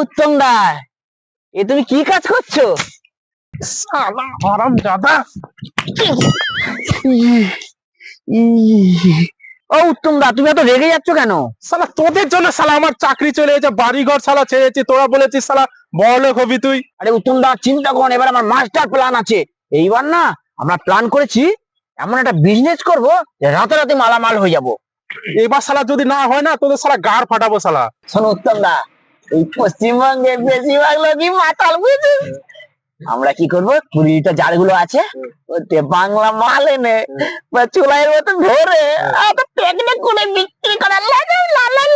উত্তম দা এ তুমি কি কাজ করছ? শালা হারাম দাদা ও উত্তম দা তুমি এত রেগে যাচ্ছ কেন? শালা তোদের জন্য শালা আমার চাকরি চলে গেছে বাড়ি ঘর শালা ছেড়েছি তোরা বলেছিস শালা বড়লোক হবি তুই। আরে উত্তম দা চিন্তা করুন এবার আমার মাস্টার প্ল্যান আছে। এইবার না আমরা প্ল্যান করেছি এমন একটা বিজনেস করব যে রাতারাতি মালামাল হয়ে যাব। এবার সালা যদি না হয় না তোদের সালা গাড় ফাটাবো সালা। শোনো উত্তম দা এই পশ্চিমবঙ্গে বেশিরভাগ লোকই মাতাল বুঝে আমরা কি করব? কুড়ি লিটার জারগুলো আছে ওতে বাংলা মাল এনে বা চুলাইয়ের মতো ধরে এত প্যাকেটে করে বিক্রি করার লাগে লাল লাল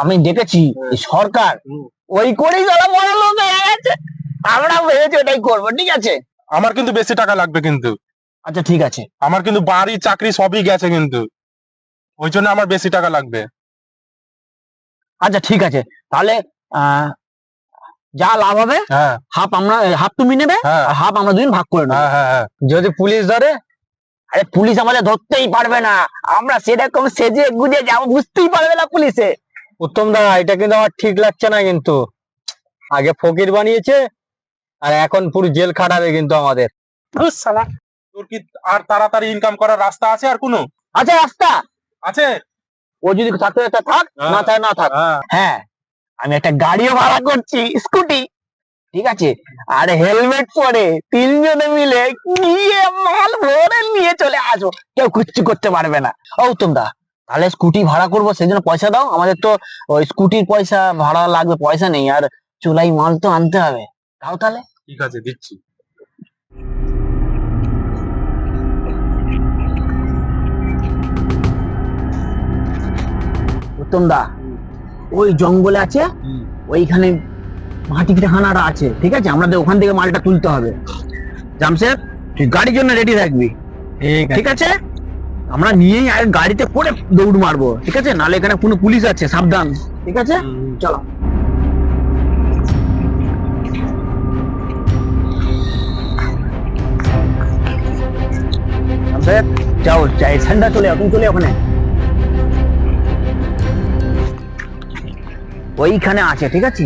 আমি দেখেছি সরকার ওই করেই যারা বড় লোক হয়ে গেছে আমরা ভেবেছি ওটাই করব ঠিক আছে? আমার কিন্তু বেশি টাকা লাগবে কিন্তু। আচ্ছা ঠিক আছে। আমার কিন্তু বাড়ি চাকরি সবই গেছে কিন্তু। ওই জন্য আমার বেশি টাকা লাগবে। আচ্ছা ঠিক আছে। তাহলে যা লাভ হবে হ্যাঁ। হাফ আমরা হাফ তুমি নেবে হ্যাঁ। হাফ আমরা দুজন ভাগ করে নেব। হ্যাঁ হ্যাঁ হ্যাঁ। যদি পুলিশ ধরে আরে পুলিশ আমাদের ধরতেই পারবে না। আমরা সেরকম সেজে গুজে যাব বুঝতেই পারবে না পুলিশে। উত্তম দা এটা কিন্তু আমার ঠিক লাগছে না কিন্তু। আগে ফকির বানিয়েছে আর এখন পুরো জেল খাটাবে কিন্তু আমাদের। তোর কি আর তাড়াতাড়ি ইনকাম করার রাস্তা আছে আর কোনো? আছে রাস্তা। আছে? ও যদি থাকতে থাকতে থাক হ্যাঁ। না থাকে না থাক। হ্যাঁ। হ্যাঁ আমি একটা গাড়িও ভাড়া করছি স্কুটি। ঠিক আছে? আর হেলমেট পরে তিনজনে মিলে গিয়ে মাল ভরে নিয়ে চলে আসব কেউ কিচ্ছু করতে পারবে না। ও উত্তম দা তাহলে স্কুটি ভাড়া করব সেই জন্য পয়সা দাও। আমাদের তো ওই স্কুটির পয়সা ভাড়া লাগবে পয়সা নেই। আর চুলাই মাল তো আনতে হবে। দাও তাহলে। ঠিক আছে দিচ্ছি। উত্তম ওই জঙ্গলে আছে ওইখানে মাটি খানাটা আছে ঠিক আছে? আমাদের ওখান থেকে মালটা তুলতে হবে। জামশেদ তুই গাড়ির জন্য রেডি থাকবি। ঠিক আছে। আমরা নিয়েই আগে গাড়িতে করে দৌড় মারবো ঠিক আছে? নালে এখানে কোনো পুলিশ আছে সাবধান। ঠিক আছে? চলো। যাও চাই ঠান্ডা চলে তুমি চলে ওখানে। ওইখানে আছে ঠিক আছে?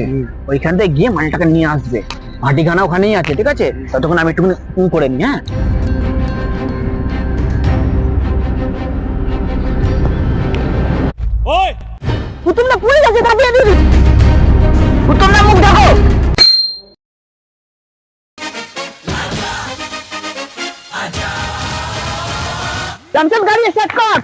ওইখান থেকে গিয়ে মালটাকে নিয়ে আসবে। মাটিখানা ওখানেই আছে ঠিক আছে? ততক্ষণ আমি একটুখানি উ করে নি হ্যাঁ? ওই! পুতুলটা পড়ে গেছে তাড়াতাড়ি দিদি পুতুলটা মুখ দেখো। জামশেদ গাড়ি স্টার্ট কর।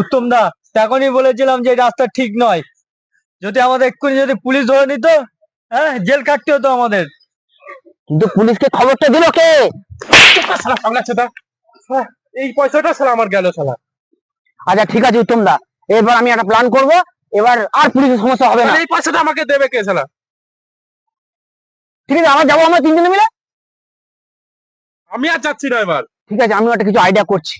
উত্তম দা তখনই বলেছিলাম যে রাস্তা ঠিক নয়। যদি আমাদের এক্ষুনি যদি পুলিশ ধরে নিত হ্যাঁ জেল কাটতে হতো আমাদের। কিন্তু পুলিশকে খবরটা দিল কে? শালা এই পয়সাটা শালা আমার গেল শালা। আচ্ছা ঠিক আছে উত্তম দা এবার আমি একটা প্ল্যান করব। এবার আর পুলিশের সমস্যা হবে না। এই পয়সাটা আমাকে দেবে কে শালা? ঠিক আছে আমরা যাব আমরা তিনজনে মিলে? আমি আর যাচ্ছি না এবার। ঠিক আছে আমি একটা কিছু আইডিয়া করছি।